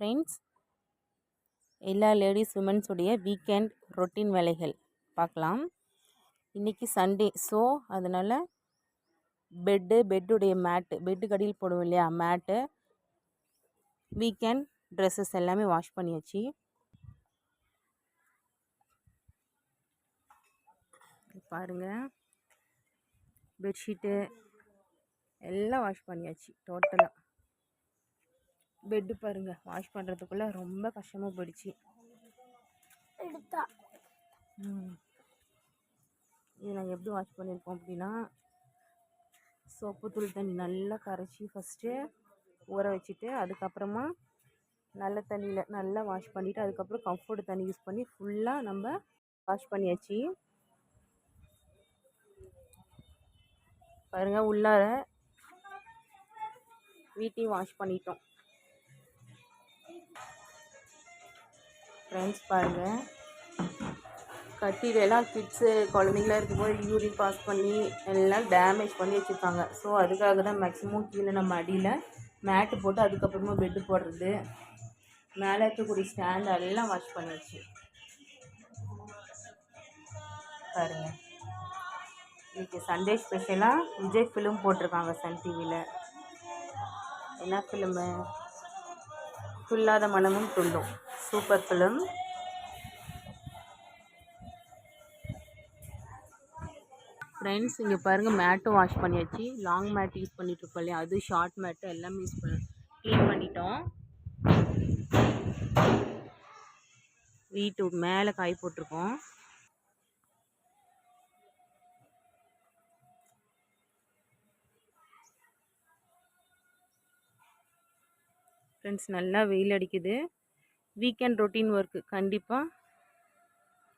Friends எல்லா ladies உமன்ஸுடைய weekend routine வேலைகள் பார்க்கலாம். இன்றைக்கி சண்டே ஸோ அதனால் பெட்டு பெட்டுடைய மேட்டு பெட்டு கடியில் போடுவோம் இல்லையா மேட்டு வீக்கெண்ட் ட்ரெஸ்ஸஸ் எல்லாமே வாஷ் பண்ணியாச்சு. பாருங்கள் பெட்ஷீட்டு எல்லாம் வாஷ் பண்ணியாச்சு டோட்டலாக பெட்டு பாருங்கள் வாஷ் பண்ணுறதுக்குள்ளே ரொம்ப கஷ்டமாக போயிடுச்சு. இது நாங்கள் எப்படி வாஷ் பண்ணியிருக்கோம் அப்படின்னா சோப்பு தூள் தண்ணி நல்லா கரைச்சி ஃபஸ்ட்டு ஊற வச்சுட்டு அதுக்கப்புறமா நல்ல தண்ணியில் நல்லா வாஷ் பண்ணிவிட்டு அதுக்கப்புறம் கம்ஃபர்ட் தண்ணி யூஸ் பண்ணி ஃபுல்லாக நம்ம வாஷ் பண்ணியாச்சு. பாருங்கள் உள்ளார வீட்டையும் வாஷ் பண்ணிட்டோம். ஃப்ரெண்ட்ஸ் பாருங்கள் கட்டிலெல்லாம் கிட்ஸு குழந்தைங்களாம் இருக்கும்போது யூரின் பாஸ் பண்ணி எல்லாம் டேமேஜ் பண்ணி வச்சுருக்காங்க ஸோ அதுக்காக தான் மேக்ஸிமம் கீழே நம்ம அடியில் மேட்டு போட்டு அதுக்கப்புறமா பெட்டு போடுறது. மேலே இருக்கக்கூடிய ஸ்டாண்ட் எல்லாம் வாஷ் பண்ணிடுச்சு பாருங்கள் இன்றைக்கி சண்டே ஸ்பெஷலாக விஜய் ஃபிலிம் போட்டிருக்காங்க சன் டிவியில் என்ன ஃபிலிமு துல்லாத மனமும் துள்ளும். சூப்பர் ஃபிலிம் ஃப்ரெண்ட்ஸ் இங்கே பாருங்கள் மேட்டும் வாஷ் பண்ணியாச்சு. லாங் மேட் யூஸ் பண்ணிட்டு இல்லையா? அது ஷார்ட் மேட்டு எல்லாமே யூஸ் பண்ண க்ளீன் பண்ணிட்டோம். வீட்டு மேலே காய் போட்டிருக்கோம். ஃப்ரெண்ட்ஸ் நல்லா வெயில் அடிக்குது. வீக்கெண்ட் ரொட்டீன் ஒர்க்கு கண்டிப்பாக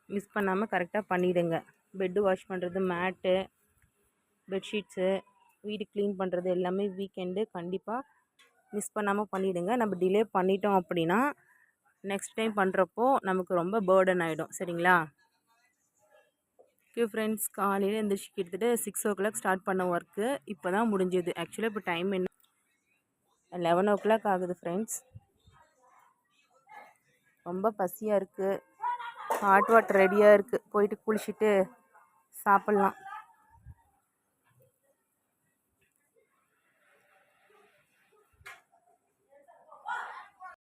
மிஸ் பண்ணாமல் கரெக்டாக பண்ணிவிடுங்க பெட்டு வாஷ் பண்ணுறது மேட்டு பெட்ஷீட்ஸு வீடு க்ளீன் பண்ணுறது எல்லாமே வீக்கெண்டு கண்டிப்பாக மிஸ் பண்ணாமல் பண்ணிவிடுங்க நம்ம டிலே பண்ணிட்டோம் அப்படின்னா நெக்ஸ்ட் டைம் பண்ணுறப்போ நமக்கு ரொம்ப பேர்டன் ஆகிடும் சரிங்களா? ஓகே ஃப்ரெண்ட்ஸ் காலையில் எழுந்திரிச்சு கிட்டத்தட்ட சிக்ஸ் ஓ கிளாக் ஸ்டார்ட் பண்ண ஒர்க்கு இப்போ தான் முடிஞ்சது. ஆக்சுவலாக இப்போ டைம் என்ன? லெவன் ஓ கிளாக் ஆகுது ஃப்ரெண்ட்ஸ் ரொம்ப பசியாக இருக்குது ஹாட் வாட்டர் ரெடியாக இருக்குது போயிட்டு குளிச்சுட்டு சாப்பிட்லாம்.